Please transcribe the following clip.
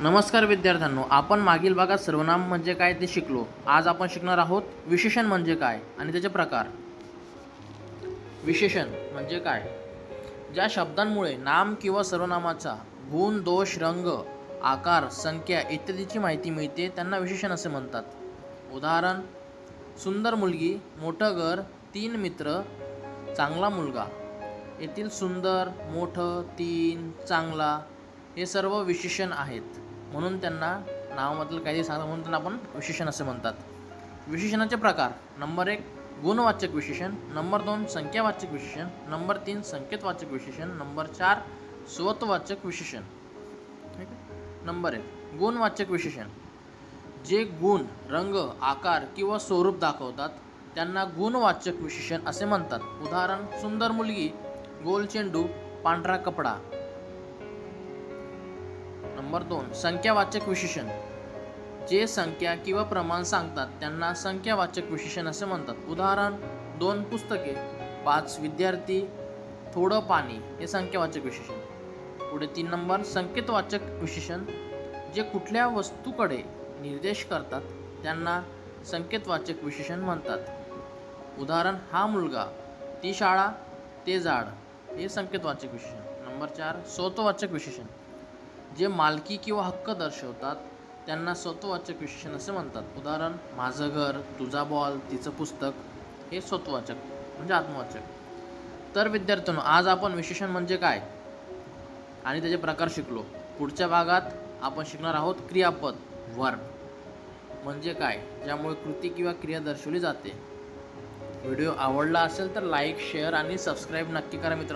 नमस्कार विद्यार्थ्यांनो आपण मागील भागात सर्वनाम म्हणजे काय ते शिकलो. आज आपण शिकणार आहोत विशेषण म्हणजे काय आणि त्याचे प्रकार. विशेषण म्हणजे काय? ज्या शब्दांमुळे नाम किंवा सर्वनामाचा गुण दोष रंग आकार संख्या इत्यादीची माहिती मिळते त्यांना विशेषण असे म्हणतात. उदाहरण सुंदर मुलगी मोठं घर तीन मित्र चांगला मुलगा. येथील सुंदर मोठं तीन चांगला हे सर्व विशेषण आहेत. म्हणून त्यांना नावामधलं काही सांगा म्हणून त्यांना आपण विशेषण असे म्हणतात. विशेषणाचे प्रकार. नंबर एक गुणवाचक विशेषण. नंबर दोन संख्यावाचक विशेषण. नंबर तीन संकेतवाचक विशेषण. नंबर चार स्वतवाचक विशेषण. ठीक आहे? नंबर एक गुणवाचक विशेषण. जे गुण रंग आकार किंवा स्वरूप दाखवतात त्यांना गुणवाचक विशेषण असे म्हणतात. उदाहरण सुंदर मुलगी गोल चेंडू पांढरा कपडा. नंबर दोन संख्यावाचक विशेषण. जे संख्या किंवा प्रमाण सांगतात त्यांना संख्यावाचक विशेषण असे म्हणतात. उदाहरण दोन पुस्तके पाच विद्यार्थी थोडं पाणी हे संख्यावाचक विशेषण. पुढे तीन नंबर संकेतवाचक विशेषण. जे कुठल्या वस्तूकडे निर्देश करतात त्यांना संकेतवाचक विशेषण म्हणतात. उदाहरण हा मुलगा ती शाळा ते झाड हे संकेतवाचक विशेषण. नंबर चार स्वतवाचक विशेषण. जे मालकी किंवा हक्क दर्शवतात त्यांना स्वतवाचक विशेषण असे म्हणतात. उदाहरण माझं घर तुझा बॉल तिचं पुस्तक हे स्वतवाचक म्हणजे आत्मवाचक. तर विद्यार्थ्यांनो आज आपण विशेषण म्हणजे काय? आणि त्याचे प्रकार शिकलो. पुढच्या भागात आपण शिकणार आहोत क्रियापद वर्ब म्हणजे काय? ज्यामुळे कृती किंवा क्रिया दर्शवली जाते. व्हिडिओ आवडला असेल तर लाईक शेअर आणि सबस्क्राईब नक्की करा मित्रांनो.